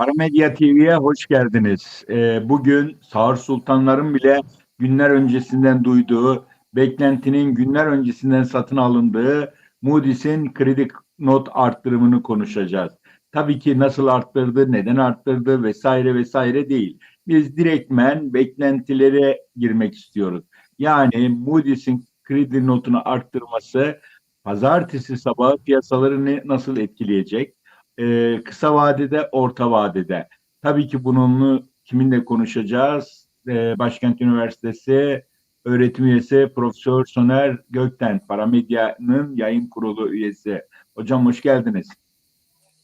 Paramedya TV'ye hoş geldiniz. Ee, bugün Sağır Sultanların bile günler öncesinden duyduğu, beklentinin günler öncesinden satın alındığı Moody's'in kredi not arttırımını konuşacağız. Tabii ki nasıl arttırdı, neden arttırdı vesaire vesaire değil. Biz direktmen beklentilere girmek istiyoruz. Yani Moody's'in kredi notunu arttırması pazartesi sabahı piyasaları nasıl etkileyecek? Ee, kısa vadede, orta vadede. Tabii ki bununla kiminle konuşacağız? Ee, Başkent Üniversitesi öğretim üyesi Profesör Soner Gökten, Paramedya'nın yayın kurulu üyesi. Hocam hoş geldiniz.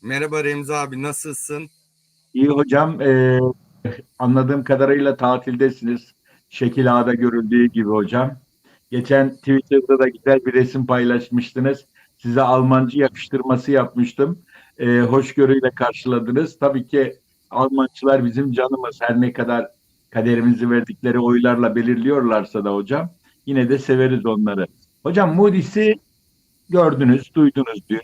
Merhaba Remzi abi nasılsın? İyi hocam, ee, anladığım kadarıyla tatildesiniz. Şekil A'da görüldüğü gibi hocam. Geçen Twitter'da da güzel bir resim paylaşmıştınız. Size Almancı yakıştırması yapmıştım. Ee, hoşgörüyle karşıladınız. Tabii ki Almancılar bizim canımız. Her ne kadar kaderimizi verdikleri oylarla belirliyorlarsa da hocam yine de severiz onları. Hocam Moody's'i gördünüz, duydunuz dün.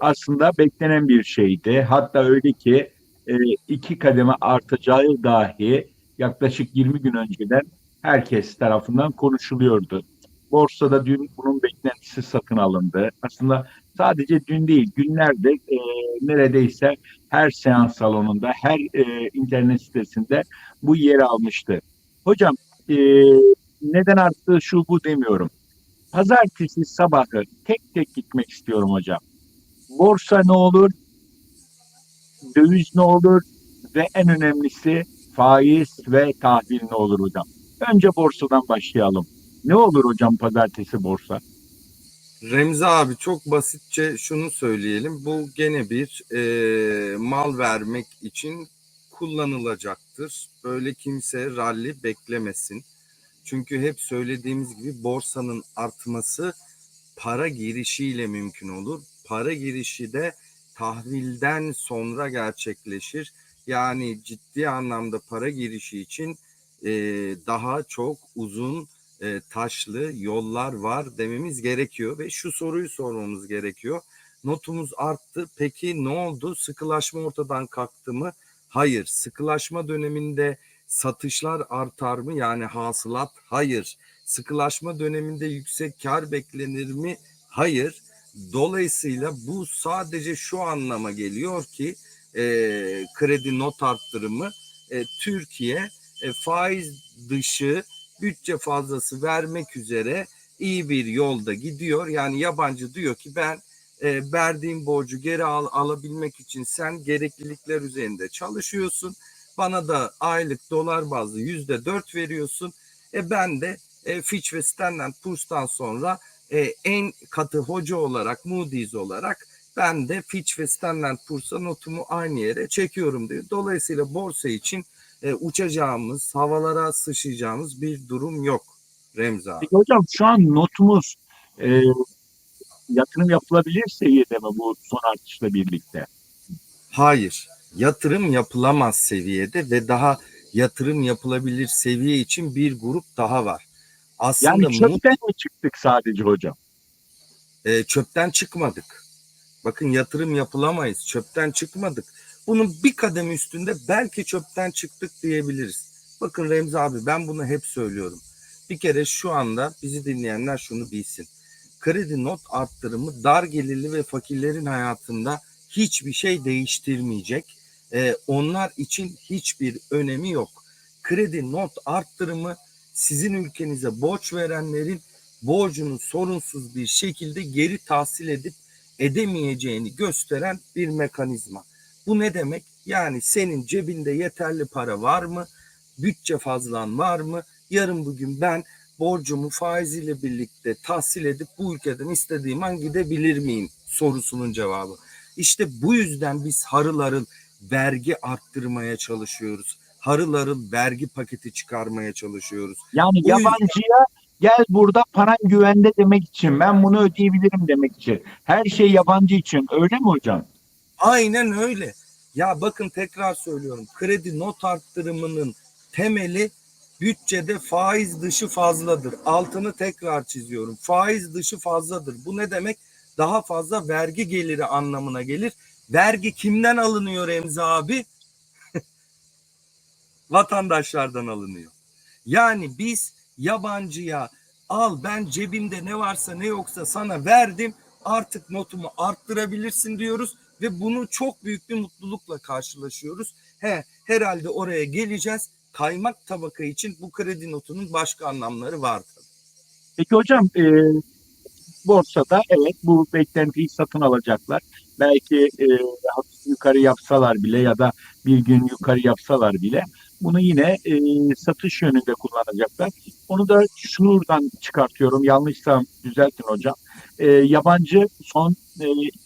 Aslında beklenen bir şeydi. Hatta öyle ki e, iki kademe artacağı dahi yaklaşık 20 gün önceden herkes tarafından konuşuluyordu. Borsada dün bunun beklentisi satın alındı. Aslında sadece dün değil, günlerde e, neredeyse her seans salonunda, her e, internet sitesinde bu yer almıştı. Hocam e, neden arttı şu bu demiyorum. Pazartesi sabahı tek tek gitmek istiyorum hocam. Borsa ne olur? Döviz ne olur? Ve en önemlisi faiz ve tahvil ne olur hocam? Önce borsadan başlayalım. Ne olur hocam pazartesi borsa? Remzi abi çok basitçe şunu söyleyelim. Bu gene bir e, mal vermek için kullanılacaktır. Böyle kimse ralli beklemesin. Çünkü hep söylediğimiz gibi borsanın artması para girişiyle mümkün olur. Para girişi de tahvilden sonra gerçekleşir. Yani ciddi anlamda para girişi için e, daha çok uzun e, taşlı yollar var dememiz gerekiyor ve şu soruyu sormamız gerekiyor. Notumuz arttı. Peki ne oldu? Sıkılaşma ortadan kalktı mı? Hayır. Sıkılaşma döneminde satışlar artar mı? Yani hasılat? Hayır. Sıkılaşma döneminde yüksek kar beklenir mi? Hayır. Dolayısıyla bu sadece şu anlama geliyor ki e, kredi not arttırımı e, Türkiye e, faiz dışı bütçe fazlası vermek üzere iyi bir yolda gidiyor. Yani yabancı diyor ki ben e, verdiğim borcu geri al, alabilmek için sen gereklilikler üzerinde çalışıyorsun. Bana da aylık dolar bazlı yüzde dört veriyorsun. E ben de e, Fitch ve Standard Poor's'tan sonra e, en katı hoca olarak Moody's olarak ben de Fitch ve Standard Poor's'a notumu aynı yere çekiyorum diyor. Dolayısıyla borsa için e, uçacağımız, havalara sıçrayacağımız bir durum yok Remzi abi. Peki hocam şu an notumuz e, yatırım yapılabilir seviyede mi bu son artışla birlikte? Hayır, yatırım yapılamaz seviyede ve daha yatırım yapılabilir seviye için bir grup daha var. Aslında Yani çöpten mi çıktık sadece hocam? e, çöpten çıkmadık. Bakın yatırım yapılamayız. Çöpten çıkmadık. Bunun bir kadem üstünde belki çöpten çıktık diyebiliriz. Bakın Remzi abi ben bunu hep söylüyorum. Bir kere şu anda bizi dinleyenler şunu bilsin. Kredi not arttırımı dar gelirli ve fakirlerin hayatında hiçbir şey değiştirmeyecek. E, onlar için hiçbir önemi yok. Kredi not arttırımı sizin ülkenize borç verenlerin borcunu sorunsuz bir şekilde geri tahsil edip edemeyeceğini gösteren bir mekanizma. Bu ne demek? Yani senin cebinde yeterli para var mı? Bütçe fazlan var mı? Yarın bugün ben borcumu faiziyle birlikte tahsil edip bu ülkeden istediğim an gidebilir miyim? Sorusunun cevabı. İşte bu yüzden biz harıl harıl vergi arttırmaya çalışıyoruz. Harıl harıl vergi paketi çıkarmaya çalışıyoruz. Yani O yüzden- yabancıya gel burada paran güvende demek için ben bunu ödeyebilirim demek için. Her şey yabancı için öyle mi hocam? Aynen öyle. Ya bakın tekrar söylüyorum. Kredi not arttırımının temeli bütçede faiz dışı fazladır. Altını tekrar çiziyorum. Faiz dışı fazladır. Bu ne demek? Daha fazla vergi geliri anlamına gelir. Vergi kimden alınıyor Remzi abi? vatandaşlardan alınıyor. Yani biz yabancıya al ben cebimde ne varsa ne yoksa sana verdim artık notumu arttırabilirsin diyoruz ve bunu çok büyük bir mutlulukla karşılaşıyoruz. He, herhalde oraya geleceğiz. Kaymak tabaka için bu kredi notunun başka anlamları var tabii. Peki hocam e, borsada evet bu beklentiyi satın alacaklar. Belki e, hafif yukarı yapsalar bile ya da bir gün yukarı yapsalar bile bunu yine e, satış yönünde kullanacaklar. Onu da şuradan çıkartıyorum. Yanlışsam düzeltin hocam. E, yabancı son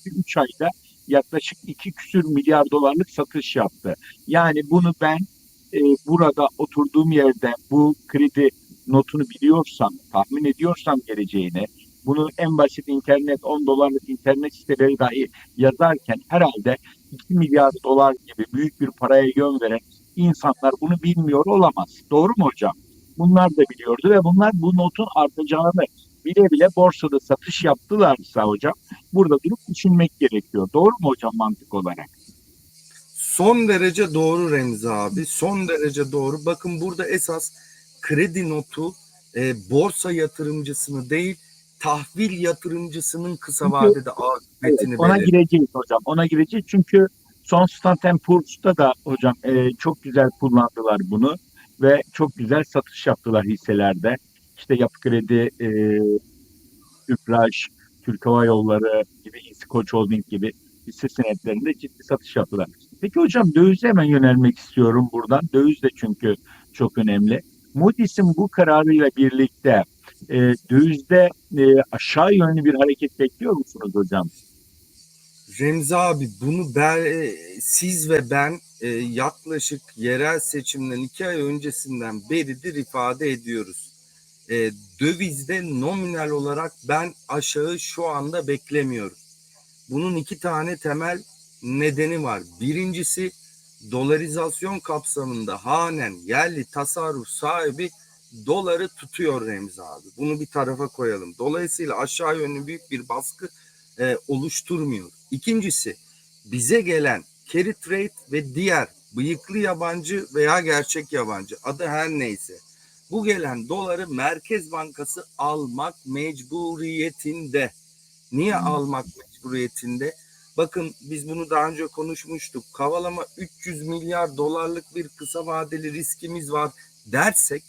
3 ayda yaklaşık 2 küsür milyar dolarlık satış yaptı. Yani bunu ben e, burada oturduğum yerde bu kredi notunu biliyorsam, tahmin ediyorsam geleceğini, bunu en basit internet 10 dolarlık internet siteleri dahi yazarken herhalde 2 milyar dolar gibi büyük bir paraya yön veren insanlar bunu bilmiyor olamaz. Doğru mu hocam? Bunlar da biliyordu ve bunlar bu notun artacağını bile bile borsada satış yaptılarsa hocam burada durup düşünmek gerekiyor. Doğru mu hocam mantık olarak? Son derece doğru Remzi abi. Son derece doğru. Bakın burada esas kredi notu e, borsa yatırımcısını değil tahvil yatırımcısının kısa Çünkü- vadede Evet, akıbetini ona belirliyor. gireceğiz hocam. Ona gireceğiz çünkü son Standard Poor's'ta da hocam e, çok güzel kullandılar bunu ve çok güzel satış yaptılar hisselerde. İşte Yapı Kredi, e, Tüpraş, Türk Hava Yolları gibi, İskoç Holding gibi hisse senetlerinde ciddi satış yaptılar. Peki hocam dövize hemen yönelmek istiyorum buradan. Döviz de çünkü çok önemli. Moody's'in bu kararıyla birlikte e, dövizde e, aşağı yönlü bir hareket bekliyor musunuz hocam? Remzi abi bunu ben, e, siz ve ben e, yaklaşık yerel seçimden iki ay öncesinden beridir ifade ediyoruz. E, dövizde nominal olarak ben aşağı şu anda beklemiyorum. Bunun iki tane temel nedeni var. Birincisi dolarizasyon kapsamında hanen yerli tasarruf sahibi doları tutuyor Remzi abi. Bunu bir tarafa koyalım. Dolayısıyla aşağı yönlü büyük bir baskı e, oluşturmuyor. İkincisi bize gelen carry trade ve diğer bıyıklı yabancı veya gerçek yabancı adı her neyse bu gelen doları Merkez Bankası almak mecburiyetinde. Niye almak mecburiyetinde? Bakın biz bunu daha önce konuşmuştuk. Kavalama 300 milyar dolarlık bir kısa vadeli riskimiz var dersek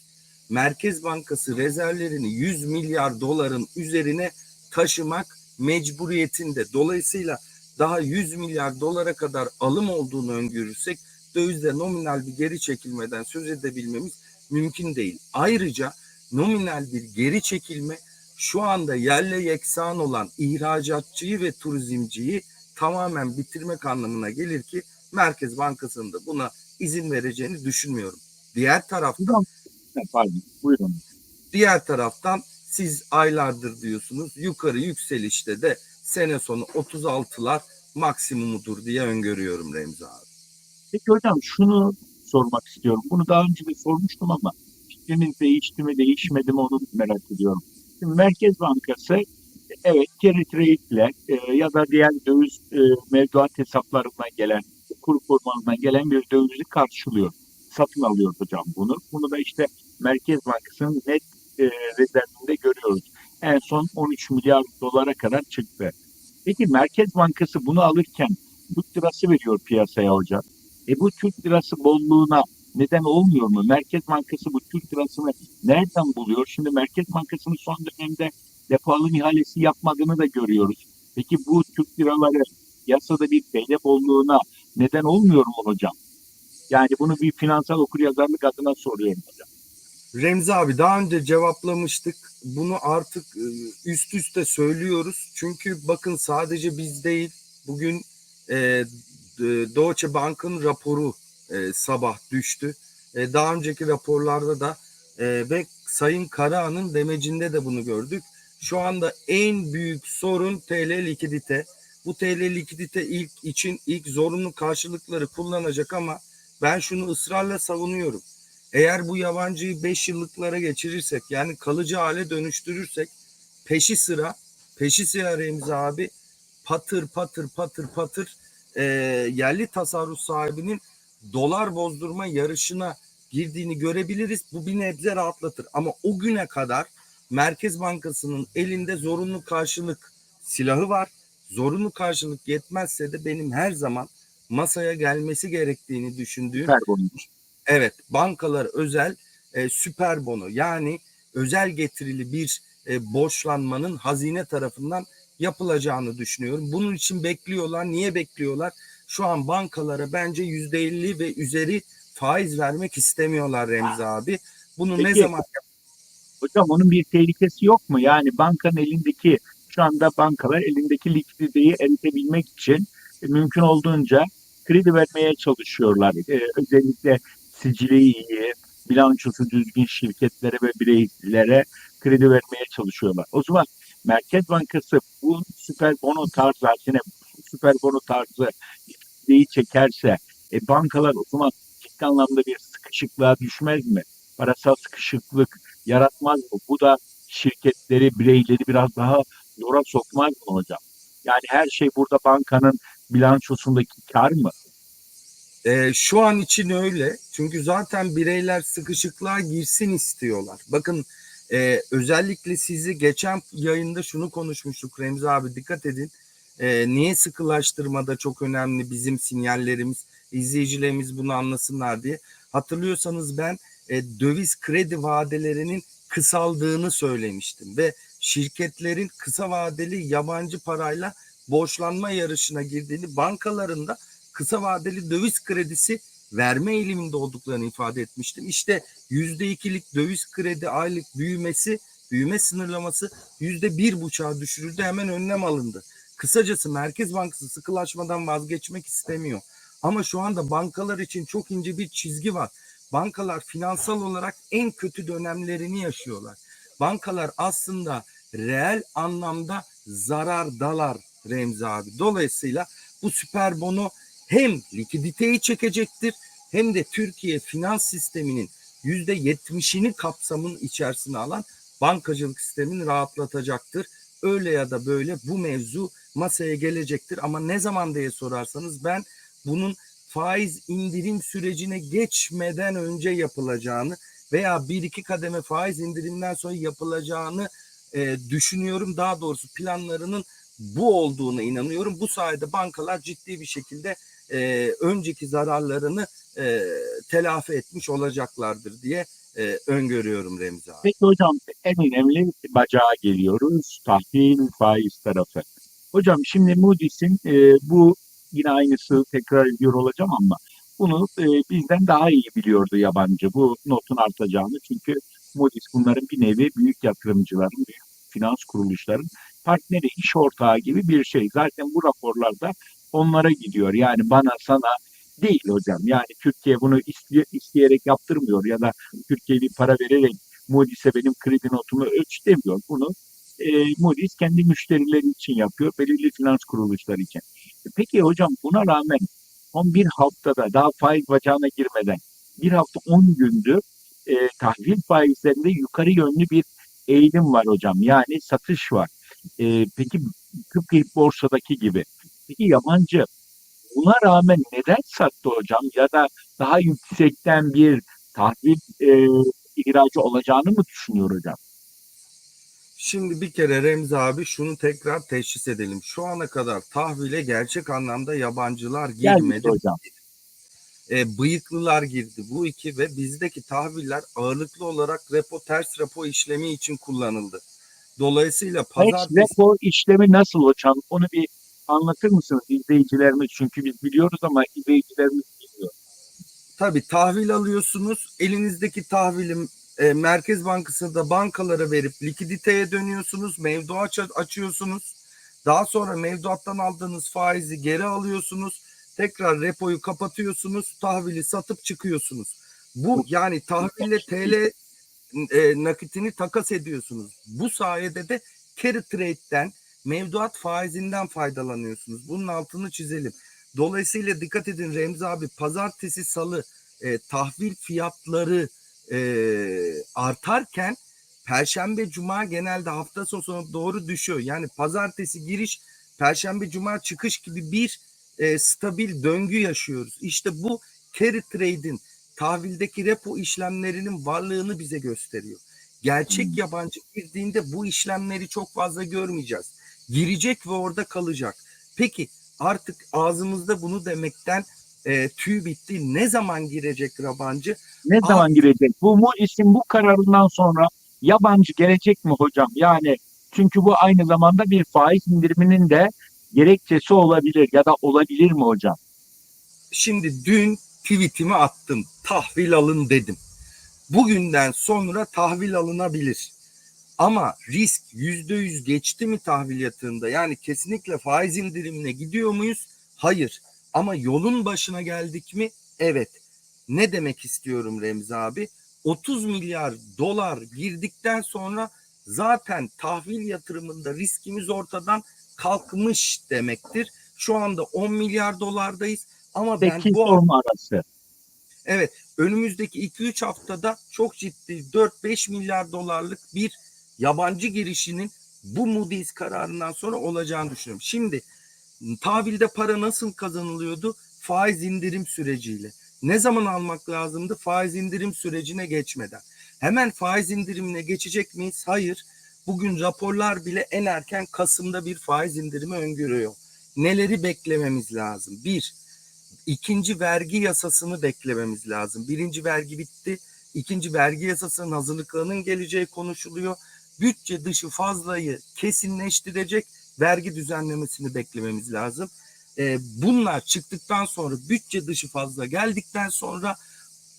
Merkez Bankası rezervlerini 100 milyar doların üzerine taşımak mecburiyetinde. Dolayısıyla daha 100 milyar dolara kadar alım olduğunu öngörürsek dövizde nominal bir geri çekilmeden söz edebilmemiz mümkün değil. Ayrıca nominal bir geri çekilme şu anda yerle yeksan olan ihracatçıyı ve turizmciyi tamamen bitirmek anlamına gelir ki Merkez Bankası'nın da buna izin vereceğini düşünmüyorum. Diğer taraftan pardon, buyurun. Diğer taraftan siz aylardır diyorsunuz yukarı yükselişte de sene sonu 36'lar maksimumudur diye öngörüyorum Remzi abi. Peki hocam şunu sormak istiyorum. Bunu daha önce de sormuştum ama fikriniz değişti mi değişmedi mi onu merak ediyorum. Şimdi Merkez Bankası evet carry trade ile e, ya da diğer döviz e, mevduat hesaplarından gelen kur korumalarından gelen bir dövizi karşılıyor. Satın alıyor hocam bunu. Bunu da işte Merkez Bankası'nın net e, rezervinde görüyoruz. En son 13 milyar dolara kadar çıktı. Peki Merkez Bankası bunu alırken Türk lirası veriyor piyasaya hocam. E bu Türk lirası bolluğuna neden olmuyor mu? Merkez Bankası bu Türk lirasını nereden buluyor? Şimdi Merkez Bankası'nın son dönemde depo alım ihalesi yapmadığını da görüyoruz. Peki bu Türk liraları yasada bir TL bolluğuna neden olmuyor mu hocam? Yani bunu bir finansal okuryazarlık adına soruyorum hocam. Remzi abi daha önce cevaplamıştık. Bunu artık e, üst üste söylüyoruz. Çünkü bakın sadece biz değil bugün e, Deutsche Bank'ın raporu e, sabah düştü. E, daha önceki raporlarda da e, ve Sayın Karahan'ın demecinde de bunu gördük. Şu anda en büyük sorun TL likidite. Bu TL likidite ilk için ilk zorunlu karşılıkları kullanacak ama ben şunu ısrarla savunuyorum. Eğer bu yabancıyı 5 yıllıklara geçirirsek yani kalıcı hale dönüştürürsek peşi sıra peşi sıra Remzi abi patır patır patır patır e, yerli tasarruf sahibinin dolar bozdurma yarışına girdiğini görebiliriz. Bu bir nebze rahatlatır. Ama o güne kadar Merkez Bankası'nın elinde zorunlu karşılık silahı var. Zorunlu karşılık yetmezse de benim her zaman masaya gelmesi gerektiğini düşündüğüm Süper bonus. Evet, bankalar özel e, süper bono yani özel getirili bir e, borçlanmanın hazine tarafından yapılacağını düşünüyorum. Bunun için bekliyorlar. Niye bekliyorlar? Şu an bankalara bence yüzde elli ve üzeri faiz vermek istemiyorlar Remzi abi. Bunu ne Peki. zaman Hocam onun bir tehlikesi yok mu? Yani bankanın elindeki şu anda bankalar elindeki likiditeyi eritebilmek için mümkün olduğunca kredi vermeye çalışıyorlar. E, özellikle sicili iyi, bilançosu düzgün şirketlere ve bireylere kredi vermeye çalışıyorlar. O zaman Merkez Bankası bu süper bono tarzı, yine süper bono tarzı likiditeyi çekerse e, bankalar o zaman ciddi anlamda bir sıkışıklığa düşmez mi? Parasal sıkışıklık yaratmaz mı? Bu da şirketleri, bireyleri biraz daha zora sokmaz mı hocam? Yani her şey burada bankanın bilançosundaki kar mı? Ee, şu an için öyle. Çünkü zaten bireyler sıkışıklığa girsin istiyorlar. Bakın e, özellikle sizi geçen yayında şunu konuşmuştuk Remzi abi dikkat edin. E, niye sıkılaştırmada çok önemli bizim sinyallerimiz, izleyicilerimiz bunu anlasınlar diye. Hatırlıyorsanız ben e, döviz kredi vadelerinin kısaldığını söylemiştim ve şirketlerin kısa vadeli yabancı parayla borçlanma yarışına girdiğini bankalarında kısa vadeli döviz kredisi verme eğiliminde olduklarını ifade etmiştim. İşte yüzde ikilik döviz kredi aylık büyümesi, büyüme sınırlaması yüzde bir buçuğa düşürüldü. Hemen önlem alındı. Kısacası Merkez Bankası sıkılaşmadan vazgeçmek istemiyor. Ama şu anda bankalar için çok ince bir çizgi var. Bankalar finansal olarak en kötü dönemlerini yaşıyorlar. Bankalar aslında reel anlamda zarardalar Remzi abi. Dolayısıyla bu süper bono hem likiditeyi çekecektir hem de Türkiye finans sisteminin yüzde yetmişini kapsamın içerisine alan bankacılık sistemini rahatlatacaktır. Öyle ya da böyle bu mevzu masaya gelecektir ama ne zaman diye sorarsanız ben bunun faiz indirim sürecine geçmeden önce yapılacağını veya bir iki kademe faiz indirimden sonra yapılacağını e, düşünüyorum. Daha doğrusu planlarının bu olduğuna inanıyorum. Bu sayede bankalar ciddi bir şekilde e, önceki zararlarını e, telafi etmiş olacaklardır diye e, öngörüyorum Remzi abi. Peki hocam en önemli bacağa geliyoruz. Tahvil faiz tarafı. Hocam şimdi Moody's'in e, bu yine aynısı tekrar ediyor olacağım ama bunu e, bizden daha iyi biliyordu yabancı bu notun artacağını. Çünkü Moody's bunların bir nevi büyük yatırımcıların, büyük finans kuruluşların partneri, iş ortağı gibi bir şey. Zaten bu raporlarda onlara gidiyor. Yani bana sana değil hocam. Yani Türkiye bunu isteye- isteyerek yaptırmıyor ya da Türkiye bir para vererek Moody's'e benim kredi notumu ölç demiyor. Bunu e, Moody's kendi müşterileri için yapıyor, belirli finans kuruluşları için. E, Peki hocam buna rağmen son bir haftada daha faiz bacağına girmeden bir hafta 10 gündür e, tahvil faizlerinde yukarı yönlü bir eğilim var hocam. Yani satış var. E, peki tıpkı borsadaki gibi. Peki yabancı buna rağmen neden sattı hocam ya da daha yüksekten bir tahvil e, ihracı olacağını mı düşünüyor hocam? Şimdi bir kere Remzi abi şunu tekrar teşhis edelim. Şu ana kadar tahvile gerçek anlamda yabancılar girmedi. hocam. E, bıyıklılar girdi. Bu iki ve bizdeki tahviller ağırlıklı olarak repo ters repo işlemi için kullanıldı. Dolayısıyla Ters pazartesi repo işlemi nasıl hocam? Onu bir anlatır mısınız izleyicilerimiz? Çünkü biz biliyoruz ama izleyicilerimiz bilmiyor. Tabii tahvil alıyorsunuz. Elinizdeki tahvilim e, Merkez Bankası'nda bankalara verip likiditeye dönüyorsunuz. Mevduat aç- açıyorsunuz. Daha sonra mevduattan aldığınız faizi geri alıyorsunuz. Tekrar repoyu kapatıyorsunuz. Tahvili satıp çıkıyorsunuz. Bu yani tahville TL e, nakitini takas ediyorsunuz. Bu sayede de carry trade'den mevduat faizinden faydalanıyorsunuz. Bunun altını çizelim. Dolayısıyla dikkat edin Remzi abi pazartesi salı e, tahvil fiyatları e, artarken perşembe cuma genelde hafta sonuna doğru düşüyor. Yani pazartesi giriş perşembe cuma çıkış gibi bir e, stabil döngü yaşıyoruz. İşte bu carry trade'in tahvildeki repo işlemlerinin varlığını bize gösteriyor. Gerçek yabancı girdiğinde bu işlemleri çok fazla görmeyeceğiz. Girecek ve orada kalacak. Peki artık ağzımızda bunu demekten e, tüy bitti. Ne zaman girecek yabancı? Ne Aa. zaman girecek? Bu mu isim bu kararından sonra yabancı gelecek mi hocam? Yani çünkü bu aynı zamanda bir faiz indiriminin de gerekçesi olabilir ya da olabilir mi hocam? Şimdi dün tweetimi attım. Tahvil alın dedim. Bugünden sonra tahvil alınabilir. Ama risk yüzde yüz geçti mi tahvil yatırımda? Yani kesinlikle faiz indirimine gidiyor muyuz? Hayır. Ama yolun başına geldik mi? Evet. Ne demek istiyorum Remzi abi? 30 milyar dolar girdikten sonra zaten tahvil yatırımında riskimiz ortadan kalkmış demektir. Şu anda 10 milyar dolardayız ama ben 8 bu 10 arası. Evet önümüzdeki 2-3 haftada çok ciddi 4-5 milyar dolarlık bir yabancı girişinin bu Moody's kararından sonra olacağını düşünüyorum. Şimdi tahvilde para nasıl kazanılıyordu? Faiz indirim süreciyle. Ne zaman almak lazımdı? Faiz indirim sürecine geçmeden. Hemen faiz indirimine geçecek miyiz? Hayır. Bugün raporlar bile en erken Kasım'da bir faiz indirimi öngörüyor. Neleri beklememiz lazım? Bir, ikinci vergi yasasını beklememiz lazım. Birinci vergi bitti. İkinci vergi yasasının hazırlıklarının geleceği konuşuluyor. Bütçe dışı fazlayı kesinleştirecek vergi düzenlemesini beklememiz lazım. Ee, bunlar çıktıktan sonra bütçe dışı fazla geldikten sonra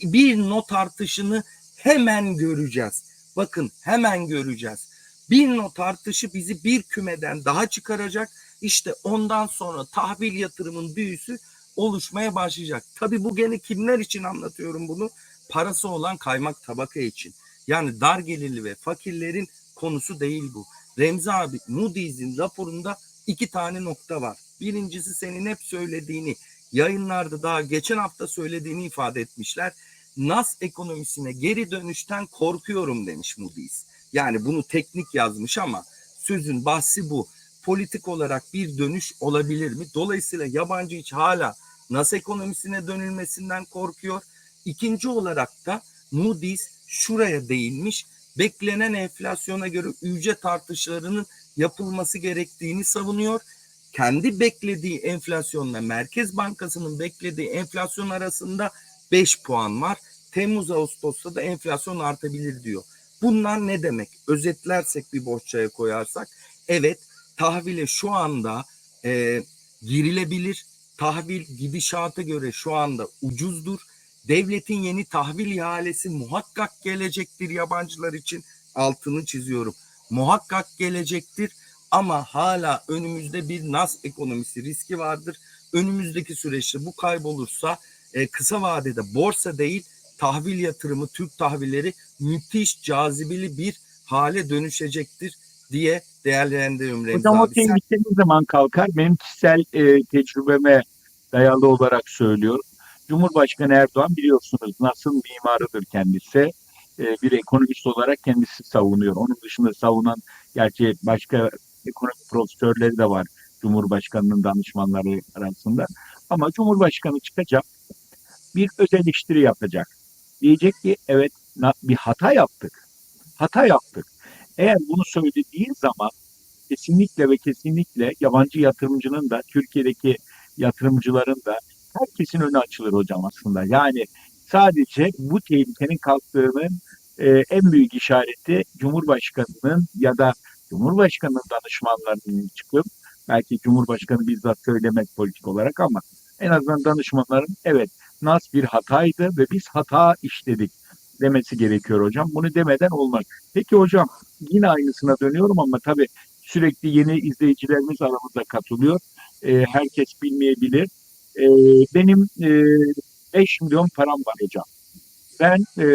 bir not artışını hemen göreceğiz. Bakın hemen göreceğiz. Bir not artışı bizi bir kümeden daha çıkaracak. İşte ondan sonra tahvil yatırımın büyüsü oluşmaya başlayacak. Tabii bu gene kimler için anlatıyorum bunu? Parası olan kaymak tabaka için. Yani dar gelirli ve fakirlerin konusu değil bu. Remzi abi Moody's'in raporunda iki tane nokta var. Birincisi senin hep söylediğini yayınlarda daha geçen hafta söylediğini ifade etmişler. Nas ekonomisine geri dönüşten korkuyorum demiş Moody's. Yani bunu teknik yazmış ama sözün bahsi bu. Politik olarak bir dönüş olabilir mi? Dolayısıyla yabancı hiç hala Nas ekonomisine dönülmesinden korkuyor. İkinci olarak da Moody's şuraya değinmiş. Beklenen enflasyona göre ücret artışlarının yapılması gerektiğini savunuyor. Kendi beklediği enflasyonla Merkez Bankası'nın beklediği enflasyon arasında 5 puan var. Temmuz Ağustos'ta da enflasyon artabilir diyor. Bunlar ne demek? Özetlersek bir bohçaya koyarsak evet tahvile şu anda e, girilebilir. Tahvil gidişata göre şu anda ucuzdur. Devletin yeni tahvil ihalesi muhakkak gelecektir yabancılar için. Altını çiziyorum. Muhakkak gelecektir ama hala önümüzde bir nas ekonomisi riski vardır. Önümüzdeki süreçte bu kaybolursa e, kısa vadede borsa değil tahvil yatırımı Türk tahvilleri müthiş cazibeli bir hale dönüşecektir diye değerlendiriyorum Remzi Hocam o abi. Sen- tehlike ne zaman kalkar? Benim kişisel e, tecrübeme dayalı olarak söylüyorum. Cumhurbaşkanı Erdoğan biliyorsunuz nasıl mimarıdır kendisi. E, bir ekonomist olarak kendisi savunuyor. Onun dışında savunan gerçi başka ekonomi profesörleri de var Cumhurbaşkanı'nın danışmanları arasında. Ama Cumhurbaşkanı çıkacak bir öz eleştiri yapacak. Diyecek ki evet bir hata yaptık. Hata yaptık. Eğer bunu söylediği zaman kesinlikle ve kesinlikle yabancı yatırımcının da Türkiye'deki yatırımcıların da herkesin önü açılır hocam aslında. Yani sadece bu tehlikenin kalktığının e, en büyük işareti Cumhurbaşkanı'nın ya da Cumhurbaşkanı'nın danışmanlarının çıkıp belki Cumhurbaşkanı bizzat söylemek politik olarak ama en azından danışmanların evet nas bir hataydı ve biz hata işledik demesi gerekiyor hocam. Bunu demeden olmaz. Peki hocam yine aynısına dönüyorum ama tabii sürekli yeni izleyicilerimiz aramıza katılıyor. Ee, herkes bilmeyebilir. Ee, benim e, 5 milyon param var hocam. Ben e,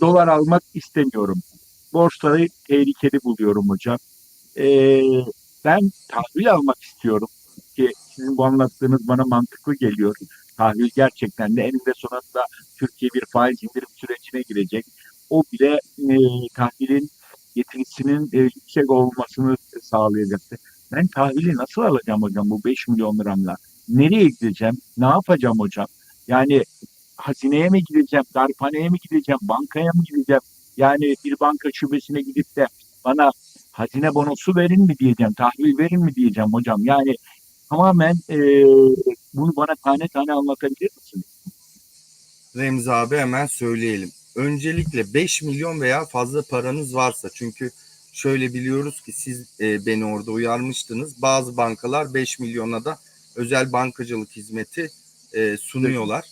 dolar almak istemiyorum. Borsayı tehlikeli buluyorum hocam. Ee, ben tahvil almak istiyorum ki sizin bu anlattığınız bana mantıklı geliyor. Tahvil gerçekten de eninde sonunda Türkiye bir faiz indirim sürecine girecek. O bile e, tahvilin getirisinin e, yüksek olmasını sağlayacaktı. Ben tahvili nasıl alacağım hocam bu 5 milyon liramla? Nereye gideceğim? Ne yapacağım hocam? Yani hazineye mi gideceğim, darphaneye mi gideceğim, bankaya mı gideceğim? Yani bir banka şubesine gidip de bana hazine bonosu verin mi diyeceğim, tahvil verin mi diyeceğim hocam. Yani tamamen e, bunu bana tane tane anlatabilir misiniz? Remzi abi hemen söyleyelim. Öncelikle 5 milyon veya fazla paranız varsa çünkü şöyle biliyoruz ki siz e, beni orada uyarmıştınız. Bazı bankalar 5 milyona da özel bankacılık hizmeti e, sunuyorlar.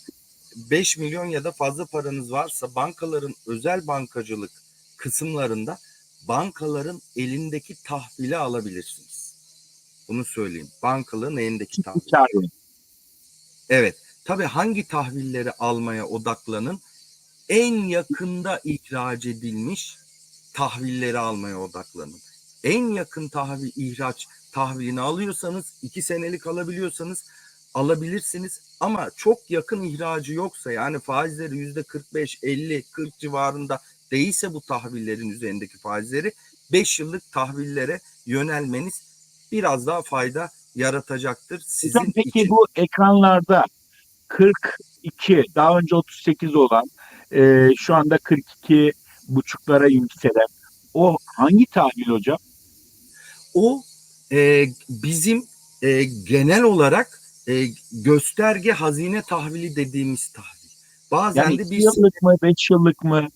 5 milyon ya da fazla paranız varsa bankaların özel bankacılık kısımlarında bankaların elindeki tahvili alabilirsiniz. Bunu söyleyeyim. Bankaların elindeki tahvili. Evet. Tabii hangi tahvilleri almaya odaklanın? En yakında ihraç edilmiş tahvilleri almaya odaklanın. En yakın tahvil ihraç tahvilini alıyorsanız iki senelik alabiliyorsanız alabilirsiniz ama çok yakın ihracı yoksa yani faizleri yüzde 45, 50, 40 civarında değilse bu tahvillerin üzerindeki faizleri 5 yıllık tahvillere yönelmeniz biraz daha fayda yaratacaktır. Sizin Hocam peki için. bu ekranlarda 42 daha önce 38 olan e, şu anda 42 buçuklara yükselen o hangi tahvil hocam? o e, bizim e, genel olarak e, gösterge hazine tahvili dediğimiz tahvil. Bazen Yani de 2 bir yıllık mı 5 yıllık mı?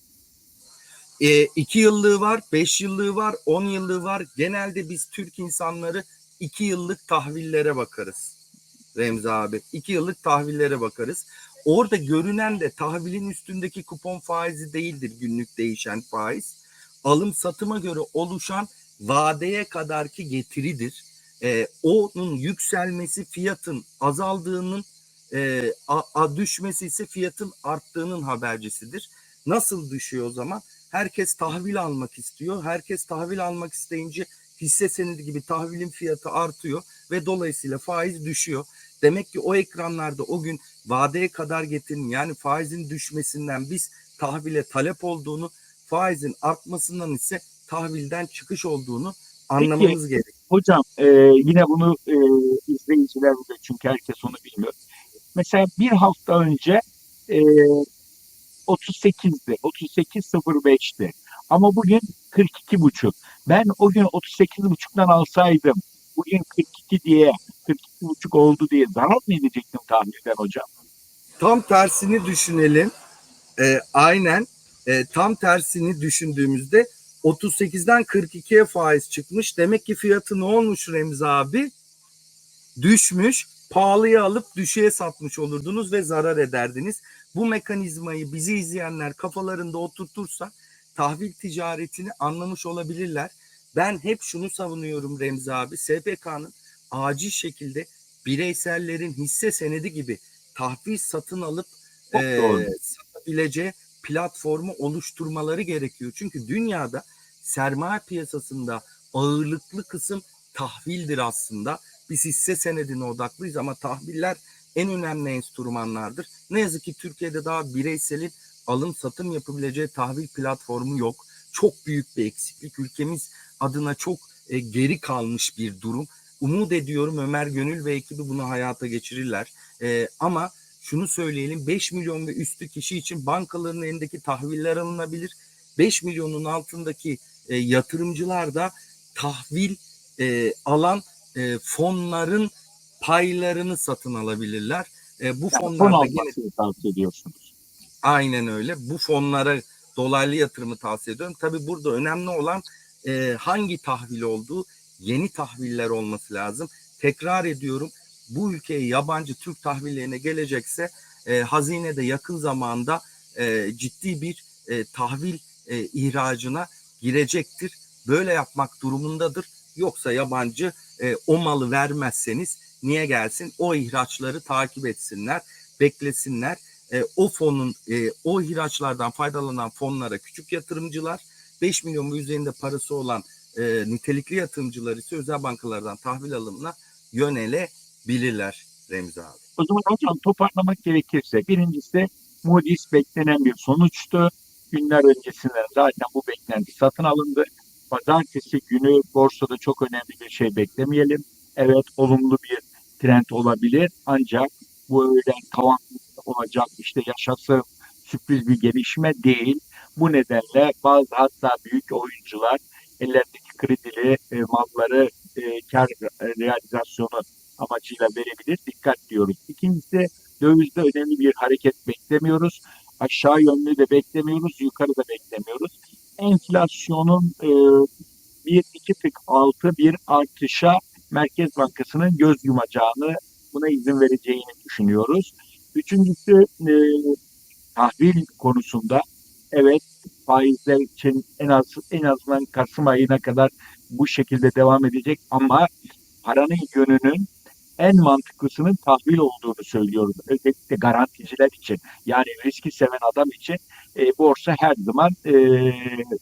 e, iki yıllığı var, beş yıllığı var, on yıllığı var. Genelde biz Türk insanları iki yıllık tahvillere bakarız. Remzi abi. iki yıllık tahvillere bakarız. Orada görünen de tahvilin üstündeki kupon faizi değildir günlük değişen faiz. Alım satıma göre oluşan vadeye kadarki getiridir. Ee, onun yükselmesi fiyatın azaldığının e, a, a düşmesi ise fiyatın arttığının habercisidir. Nasıl düşüyor o zaman? Herkes tahvil almak istiyor. Herkes tahvil almak isteyince hisse senedi gibi tahvilin fiyatı artıyor ve dolayısıyla faiz düşüyor. Demek ki o ekranlarda o gün vadeye kadar getirin yani faizin düşmesinden biz tahvile talep olduğunu, faizin artmasından ise tahvilden çıkış olduğunu anlamamız gerekiyor. Hocam e, yine bunu e, izleyiciler de çünkü herkes onu bilmiyor. Mesela bir hafta önce e, 38'di. 38.05'ti. Ama bugün 42.5. Ben o gün 38.5'tan alsaydım bugün 42 diye 42.5 oldu diye zarar mı edecektim tahvilden hocam? Tam tersini düşünelim. Ee, aynen e, tam tersini düşündüğümüzde 38'den 42'ye faiz çıkmış. Demek ki fiyatı ne olmuş Remzi abi? Düşmüş. Pahalıya alıp düşüğe satmış olurdunuz ve zarar ederdiniz. Bu mekanizmayı bizi izleyenler kafalarında oturtursa tahvil ticaretini anlamış olabilirler. Ben hep şunu savunuyorum Remzi abi. SPK'nın acil şekilde bireysellerin hisse senedi gibi tahvil satın alıp Çok e, doğru. satabileceği platformu oluşturmaları gerekiyor. Çünkü dünyada sermaye piyasasında ağırlıklı kısım tahvildir aslında. Biz hisse senedine odaklıyız ama tahviller en önemli enstrümanlardır. Ne yazık ki Türkiye'de daha bireyselin alım satım yapabileceği tahvil platformu yok. Çok büyük bir eksiklik. Ülkemiz adına çok e, geri kalmış bir durum. Umut ediyorum Ömer Gönül ve ekibi bunu hayata geçirirler. E, ama şunu söyleyelim 5 milyon ve üstü kişi için bankaların elindeki tahviller alınabilir. 5 milyonun altındaki e, yatırımcılar da tahvil e, alan e, fonların paylarını satın alabilirler. E, bu Yani fon fonlarda gene almasını tavsiye ediyorsunuz. Aynen öyle. Bu fonlara dolaylı yatırımı tavsiye ediyorum. Tabii burada önemli olan e, hangi tahvil olduğu yeni tahviller olması lazım. Tekrar ediyorum bu ülkeye yabancı Türk tahvillerine gelecekse e, hazinede yakın zamanda e, ciddi bir e, tahvil e, ihracına girecektir. Böyle yapmak durumundadır. Yoksa yabancı e, o malı vermezseniz niye gelsin? O ihraçları takip etsinler, beklesinler e, o fonun e, o ihraçlardan faydalanan fonlara küçük yatırımcılar 5 milyon ve üzerinde parası olan e, nitelikli yatırımcılar ise özel bankalardan tahvil alımına yönelebilirler Remzi abi. O zaman hocam toparlamak gerekirse birincisi Moody's beklenen bir sonuçtu. Günler öncesinden zaten bu beklenti satın alındı. Pazartesi günü borsada çok önemli bir şey beklemeyelim. Evet olumlu bir trend olabilir ancak bu öyle tavan olacak işte yaşasın sürpriz bir gelişme değil. Bu nedenle bazı hatta büyük oyuncular ellerindeki kredili e, malları e, kar realizasyonu amacıyla verebilir. Dikkat diyoruz. İkincisi dövizde önemli bir hareket beklemiyoruz. Aşağı yönlü de beklemiyoruz, yukarı da beklemiyoruz. Enflasyonun e, bir iki tık altı bir artışa Merkez Bankası'nın göz yumacağını, buna izin vereceğini düşünüyoruz. Üçüncüsü e, tahvil konusunda evet faizler için en az en azından Kasım ayına kadar bu şekilde devam edecek ama paranın yönünün en mantıklısının tahvil olduğunu söylüyoruz. Özellikle garanticiler için yani riski seven adam için e, borsa her zaman e,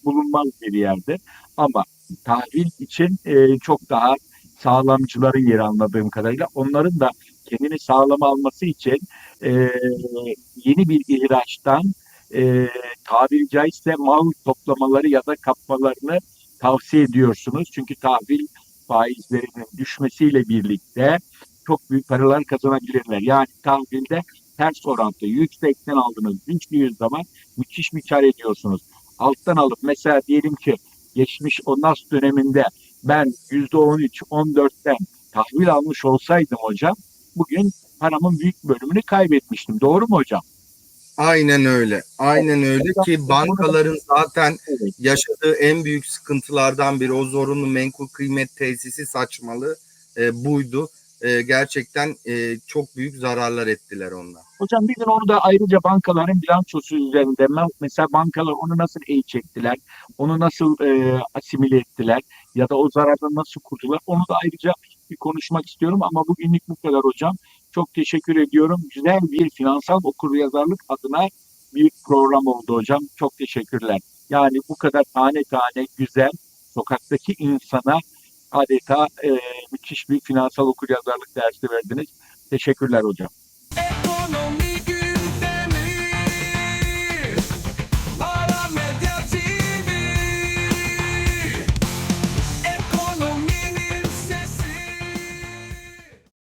bulunmaz bir yerde. Ama tahvil için e, çok daha sağlamcıların yeri anladığım kadarıyla onların da kendini sağlam alması için e, yeni bir ihraçtan e, tabiri caizse mal toplamaları ya da kapmalarını tavsiye ediyorsunuz. Çünkü tahvil faizlerinin düşmesiyle birlikte çok büyük paralar kazanabilirler. Yani tahvilde ters orantı yüksekten aldınız düştüğü zaman müthiş bir kar ediyorsunuz. Alttan alıp mesela diyelim ki geçmiş o NAS döneminde ben %13, 14'ten tahvil almış olsaydım hocam bugün paramın büyük bölümünü kaybetmiştim. Doğru mu hocam? Aynen öyle. Aynen öyle ki bankaların zaten yaşadığı en büyük sıkıntılardan biri o zorunlu menkul kıymet tesisi saçmalığı e, buydu. E, gerçekten e, çok büyük zararlar ettiler onlar. Hocam bir gün onu da ayrıca bankaların bilançosu üzerinde me- mesela bankalar onu nasıl eği çektiler, onu nasıl e, asimile ettiler ya da o zarardan nasıl kurtuldular onu da ayrıca bir konuşmak istiyorum ama bugünlük bu kadar hocam. Çok teşekkür ediyorum. Güzel bir finansal okuryazarlık adına bir program oldu hocam. Çok teşekkürler. Yani bu kadar tane tane güzel sokaktaki insana adeta e, müthiş bir finansal okuryazarlık dersi verdiniz. Teşekkürler hocam.